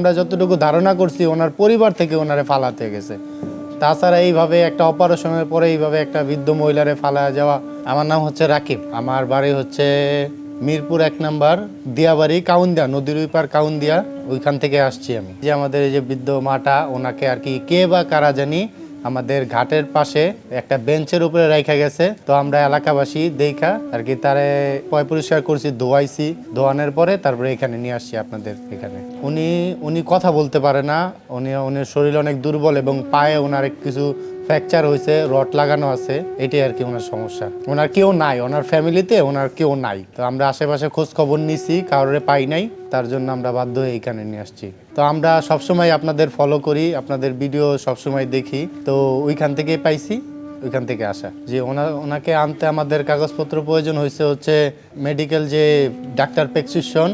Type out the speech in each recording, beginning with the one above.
আমরা যতটুকু ধারণা করছি, ওনার পরিবার থেকে ওনারে ফালাতে গেছে। তাছাড়া এইভাবে একটা অপারেশনের পরে এইভাবে একটা বৃদ্ধ মহিলারে ফালা যাওয়া। আমার নাম হচ্ছে রাকিব। আমার বাড়ি হচ্ছে মিরপুর এক নাম্বার দিয়াবাড়ি কাউন্দিয়া, নদীর ওই পার কাউন্দিয়া। ওইখান থেকে আসছি আমি। যে আমাদের এই যে বৃদ্ধ মাটা, ওনাকে আর কি কে বা কারা জানি আমাদের ঘাটের পাশে একটা বেঞ্চের উপরে রাখা গেছে। তো আমরা এলাকাবাসী দেখা, আর কি তারে পয় পরিষ্কার করছি, ধোয়াইছি। ধোয়ানোর পরে তারপরে এখানে নিয়ে আসছি আপনাদের এখানে। উনি উনি কথা বলতে পারে না। উনি উনি শরীর অনেক দুর্বল এবং পায়ে ওনার কিছু ফ্র্যাকচার হয়েছে, রড লাগানো আছে, এটাই আর কি ওনার সমস্যা। ওনার কেউ নাই, ওনার ফ্যামিলিতে ওনার কেউ নাই। তো আমরা আশেপাশে খোঁজ খবর নিছি, কারোরে পাই নাই, তার জন্য আমরা বাধ্য হয়ে এইখানে নিয়ে আসছি। তো আমরা সবসময় আপনাদের ফলো করি, আপনাদের ভিডিও সবসময় দেখি। তো ওইখান থেকেই পাইছি, ওইখান থেকে আসা। যে ওনা, ওনাকে আনতে আমাদের কাগজপত্র প্রয়োজন হয়েছে হচ্ছে মেডিকেল যে ডাক্তার প্রেসক্রিপশন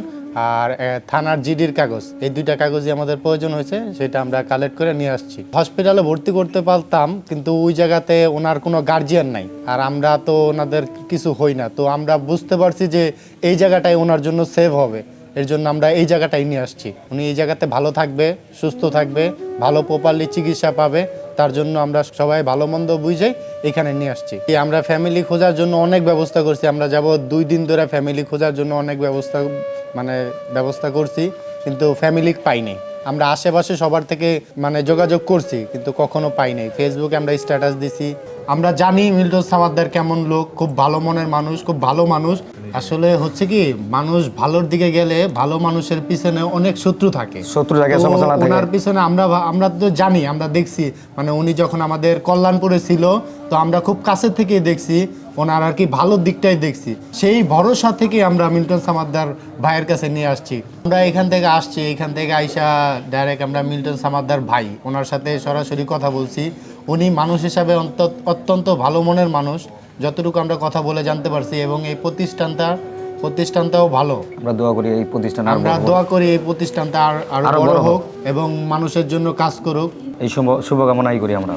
আর থানার জিডির কাগজ, এই দুইটা কাগজই আমাদের প্রয়োজন হয়েছে, সেটা আমরা কালেক্ট করে নিয়ে আসছি। হসপিটালে ভর্তি করতে পারতাম, কিন্তু ওই জায়গাতে ওনার কোনো গার্জিয়ান নাই। আর আমরা তো ওনাদের কিছু হই না, তো আমরা বুঝতে পারছি যে এই জায়গাটাই ওনার জন্য সেভ হবে। এর জন্য আমরা এই জায়গাটাই নিয়ে আসছি। উনি এই জায়গাতে ভালো থাকবে, সুস্থ থাকবে, ভালো প্রপারলি চিকিৎসা পাবে, তার জন্য আমরা সবাই ভালো মন্দ বুঝে এখানে নিয়ে আসছি। আমরা ফ্যামিলি খোঁজার জন্য অনেক ব্যবস্থা করছি, আমরা যাব দুই দিন ধরে ফ্যামিলি খোঁজার জন্য অনেক ব্যবস্থা মানে ব্যবস্থা করছি কিন্তু ফ্যামিলি পাই নাই। আমরা আশেপাশে সবার থেকে মানে যোগাযোগ করছি কিন্তু কখনো পাই নাই। ফেসবুকে আমরা স্ট্যাটাস দিছি। আমরা জানি মিল্টন সামাদ্দার কেমন লোক খুব ভালো মনের মানুষ খুব ভালো মানুষ। আসলে হচ্ছে কি মানুষ ভালোর দিকে গেলে ভালো মানুষের পিছনে অনেক শত্রু থাকে। শত্রু থাকে, সমালোচনা থাকে। ওনার পিছনে আমরা আমরা তো জানি আমরা দেখছি। মানে উনি যখন আমাদের কল্যাণপুরে ছিল তো আমরা খুব কাছে থেকে দেখছি। ওনার আর কি ভালো দিকটাই দেখছি। সেই ভরসা থেকে আমরা মিল্টন সামাদ্দার ভাইয়ের কাছে নিয়ে আসছি। আমরা এখান থেকে আসছি এখান থেকে আইসা ডাইরেক্ট আমরা মিল্টন সামাদ্দার ভাই ওনার সাথে সরাসরি কথা বলছি। উনি মানুষ হিসাবে অত্যন্ত ভালো মনের মানুষ। যতটুকু আমরা কথা বলে জানতে পারছি এবং এই প্রতিষ্ঠানটা প্রতিষ্ঠানটাও ভালো। আমরা দোয়া করি এই প্রতিষ্ঠান আমরা দোয়া করি এই প্রতিষ্ঠানটা আর আরও বড়। হোক। এবং মানুষের জন্য কাজ করুক। এই শুভ শুভকামনাই করি আমরা।